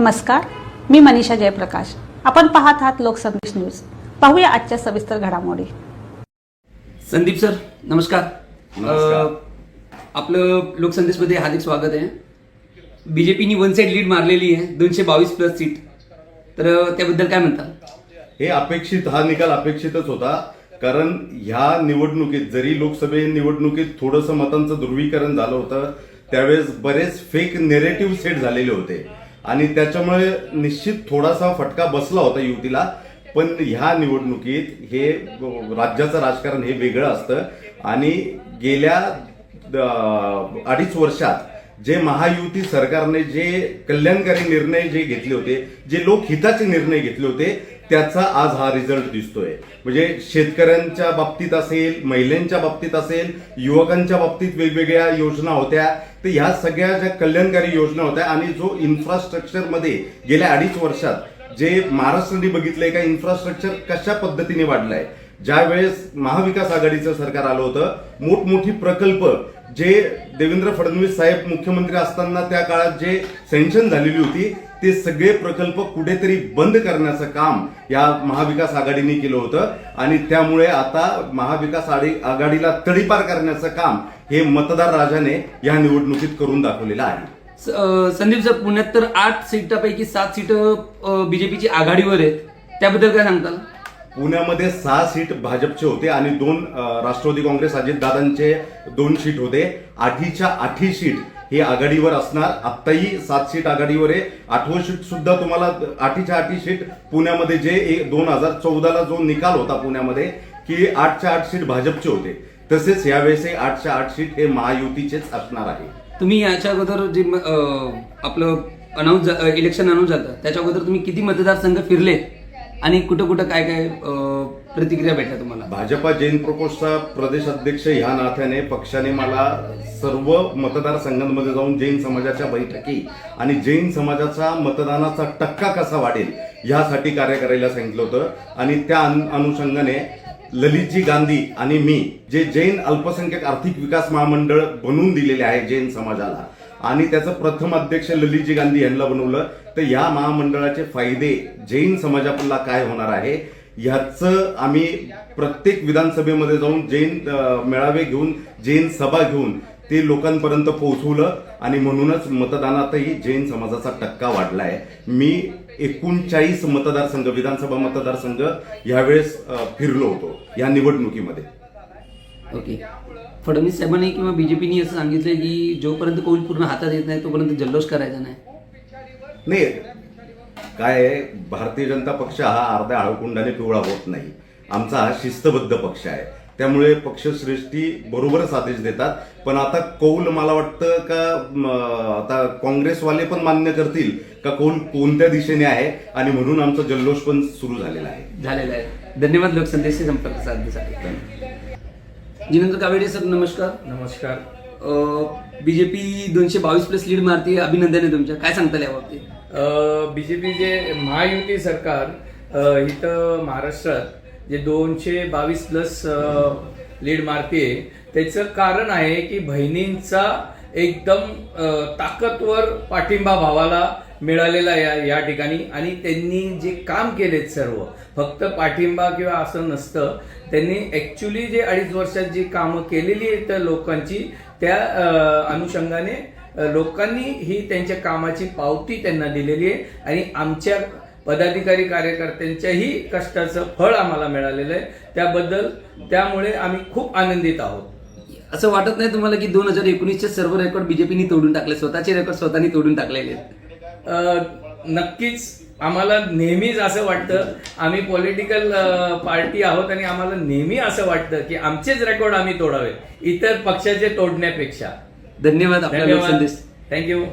नमस्कार मी मनीषा जयप्रकाश. आपण पाहत आहात लोकसंदेश न्यूज. पाहूया आजच्या सविस्तर घडामोडी. संदीप सर नमस्कार. नमस्कार. अ, आपलं लोकसंदेशमध्ये हार्दिक स्वागत आहे. बीजेपीनी वन साईड लीड मारलेली आहे दोनशे बावीस प्लस सीट तर अ, त्याबद्दल काय म्हणता? हे अपेक्षित हा निकाल अपेक्षितच होता. कारण ह्या निवडणुकीत जरी लोकसभे निवडणुकीत थोडंसं मतांचं ध्रुवीकरण झालं होतं त्यावेळेस बरेच फेक नेरेटिव्ह सेट झालेले होते. आणि त्याच्यामुळे निश्चित थोडासा फटका बसला होता युतीला पण ह्या निवडणुकीत हे राज्याचं राजकारण हे वेगळं असतं. आणि गेल्या अडीच वर्षात जे महायुती सरकारने जे कल्याणकारी निर्णय जे घेतले होते जे लोकहिताचे निर्णय घेतले होते त्याचा आज हा रिझल्ट दिसतोय. म्हणजे शेतकऱ्यांच्या बाबतीत असेल महिलांच्या बाबतीत असेल युवकांच्या बाबतीत वेगवेगळ्या योजना होत्या. तर ह्या सगळ्या ज्या कल्याणकारी योजना होत्या आणि जो इन्फ्रास्ट्रक्चरमध्ये गेल्या अडीच वर्षात जे महाराष्ट्राने बघितलंय का इन्फ्रास्ट्रक्चर कशा पद्धतीने वाढलंय. ज्या वेळेस महाविकास आघाडीचं सरकार आलं होतं मोठमोठी प्रकल्प जे देवेंद्र फडणवीस साहेब मुख्यमंत्री असताना त्या काळात जे सेंशन झालेली होती ते सगळे प्रकल्प कुठेतरी बंद करण्याचं काम या महाविकास आघाडीने केलं होतं. आणि त्यामुळे आता महाविकास आघाडीला तडीपार करण्याचं काम हे मतदार राजाने या निवडणुकीत करून दाखवलेलं आहे. संदीप सर पुण्यात तर आठ सीटापैकी सात सीट बीजेपीची आघाडीवर आहेत. त्याबद्दल काय सांगताल? पुण्यामध्ये सहा सीट भाजपचे होते आणि दोन राष्ट्रवादी काँग्रेस अजितदादांचे दोन सीट होते. आठीच्या आठी सीट हे आघाडीवर असणार. आत्ताही सात सीट आघाडीवर आहे. आठवं सीट सुद्धा तुम्हाला आठीच्या आठी सीट पुण्यामध्ये जे दोन हजार चौदाला जो निकाल होता पुण्यामध्ये की आठच्या आठ सीट भाजपचे होते. तसेच यावेळेसही आठच्या आठ सीट हे महायुतीचेच असणार आहे. तुम्ही याच्या अगोदर जे आपलं अनाऊन्स इलेक्शन अनाऊन्स झालं त्याच्या अगोदर तुम्ही किती मतदारसंघ फिरले? आणि कुठं कुठं काय काय प्रतिक्रिया भेटल्या तुम्हाला? भाजपा जैन प्रकोष्ठचा प्रदेश अध्यक्ष ह्या नात्याने पक्षाने मला सर्व मतदारसंघांमध्ये जाऊन जैन समाजाच्या बैठकी आणि जैन समाजाचा मतदानाचा टक्का कसा वाढेल ह्यासाठी कार्य करायला सांगितलं होतं. आणि त्या अनु- अनुषंगाने ललितजी गांधी आणि मी जे जैन अल्पसंख्याक आर्थिक विकास महामंडळ बनवून दिलेले आहे जैन समाजाला आणि त्याचं प्रथम अध्यक्ष ललितजी गांधी यांना बनवलं. तर या महामंडळाचे फायदे जैन समाजाला काय होणार आहे ह्याचं आम्ही प्रत्येक विधानसभेमध्ये जाऊन जैन मेळावे घेऊन जैन सभा घेऊन ते लोकांपर्यंत पोहोचवलं. आणि म्हणूनच मतदानातही जैन समाजाचा टक्का वाढलाय. मी एकोणचाळीस मतदारसंघ विधानसभा मतदारसंघ यावेळेस फिरलो होतो या निवडणुकीमध्ये. ओके फडणवीस साहेबांनी किंवा बीजेपीने असं सांगितलंय की जोपर्यंत कौल पूर्ण हातात येत नाही तोपर्यंत जल्लोष करायचा नाही. नाही काय आहे, भारतीय जनता पक्ष हा अर्ध्या हळकुंडाने पिवळा होत नाही. आमचा हा शिस्तबद्ध पक्ष आहे. त्यामुळे पक्षश्रेष्ठी बरोबरच आदेश देतात. पण आता कौल मला वाटतं का म, आता काँग्रेसवाले पण मान्य करतील का कौल कोणत्या दिशेने आहे? आणि म्हणून आमचा जल्लोष पण सुरू झालेला आहे. झालेला आहे. धन्यवाद लोकसंदेशशी संपर्क साधण्यासाठी. जिनेंद्र कावेडे सर नमस्कार. नमस्कार. बीजेपी दोनशे बावीस प्लस लीड मारते अभिनंदन आहे तुमच्या. काय सांगताल या बाबतीत बीजेपी जे महायुती सरकार इथं महाराष्ट्रात जे दोनशे बावीस प्लस लीड मारते त्याचं कारण आहे की बहिणींचा एकदम ताकदवर पाठिंबा भावाला मिळालेला या या ठिकाणी. आणि त्यांनी जे काम केलेत सर्व फक्त पाठिंबा किंवा असं नसतं त्यांनी ऍक्च्युली जे अडीच वर्षात जी कामं केलेली आहेत त्या लोकांची त्या अनुषंगाने लोकांनी ही त्यांच्या कामाची पावती त्यांना दिलेली आहे. आणि आमच्या पदाधिकारी कार्यकर्त्यांच्याही कष्टाचं फळ आम्हाला मिळालेलं आहे. त्याबद्दल त्यामुळे आम्ही खूप आनंदित आहोत. असं वाटत नाही तुम्हाला की दोन हजार एकोणीसचे सर्व रेकॉर्ड बीजेपीने तोडून टाकले स्वतःचे रेकॉर्ड स्वतःनी तोडून टाकलेले आहेत? नक्कीच आम्हाला नेहमीच असं वाटतं. आम्ही पॉलिटिकल पार्टी आहोत आणि आम्हाला नेहमी असं वाटतं की आमचेच रेकॉर्ड आम्ही तोडावे. इतर पक्षाचे तोडण्यापेक्षा. धन्यवाद धन्यवाद. थँक्यू